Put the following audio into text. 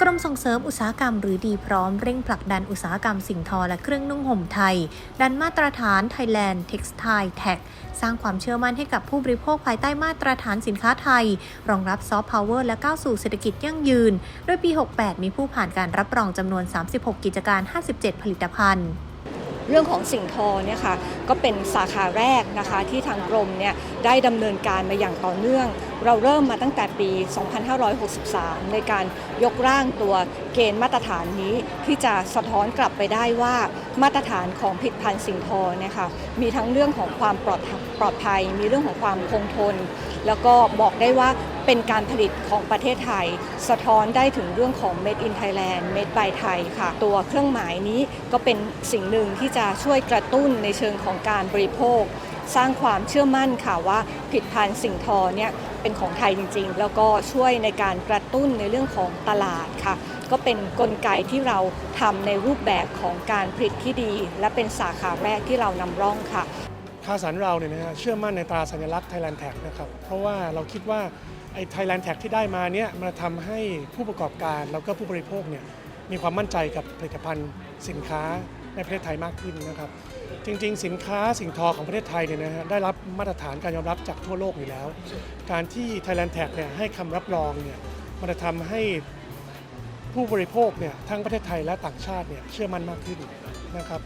กรมส่งเสริมอุตสาหกรรมหรือดีพร้อมเร่งผลักดันอุตสาหกรรมสิ่งทอและเครื่องนุ่งห่มไทย ดันมาตรฐาน Thailand Textile Tag สร้างความเชื่อมั่นให้กับผู้บริโภคภายใต้มาตรฐานสินค้าไทย รองรับซอฟต์พาวเวอร์และก้าวสู่เศรษฐกิจยั่งยืน โดยปี 68 มีผู้ผ่านการรับรองจำนวน 36 กิจการ 57 ผลิตภัณฑ์เรื่องของสิ่งทอเนี่ยค่ะก็เป็นสาขาแรกนะคะที่ทางกรมเนี่ยได้ดำเนินการมาอย่างต่อเนื่องเราเริ่มมาตั้งแต่ปี 2563 ในการยกร่างตัวเกณฑ์มาตรฐานนี้ที่จะสะท้อนกลับไปได้ว่ามาตรฐานของผลิตภัณฑ์สิ่งทอเนี่ยค่ะมีทั้งเรื่องของความปลอดปลอดภัย มีเรื่องของความคงทน แล้วก็บอกได้ว่าเป็นการผลิตของประเทศไทย สะท้อนได้ถึงเรื่องของ Made in Thailand Made by Thai ค่ะ ตัวเครื่องหมายนี้ก็เป็นสิ่งหนึ่งที่จะช่วยกระตุ้นในเชิงของการบริโภค สร้างความเชื่อมั่นค่ะว่าผลิตภัณฑ์สิ่งทอเนี่ยเป็นของไทยจริง ๆ แล้วก็ช่วยในการกระตุ้นในเรื่องของตลาดค่ะ ก็เป็นนกลไกที่เราทำในรูปแบบของการผลิตที่ดี และเป็นสาขาแรกที่เรานำร่องค่ะคาสันเราเนี่ยนะฮะเชื่อมั่นในตราสัญลักษณ์ Thailand Tag นะครับเพราะว่าเราคิดว่าไอ้ Thailand Tag ที่ได้มาเนี่ยมันทำให้ผู้ประกอบการแล้วก็ผู้บริโภคเนี่ยมีความมั่นใจกับผลิตภัณฑ์สินค้า ในประเทศไทยมากขึ้นนะครับ จริง ๆ สินค้าสิ่งทอของประเทศไทยเนี่ยนะฮะได้รับมาตรฐานการยอมรับจากทั่วโลกอยู่แล้ว การที่ Thailand Tag เนี่ยให้คำรับรองเนี่ยมันจะทำให้ผู้บริโภคเนี่ยทั้งประเทศไทยและต่างชาติเนี่ยเชื่อมั่นมากขึ้นนะครับ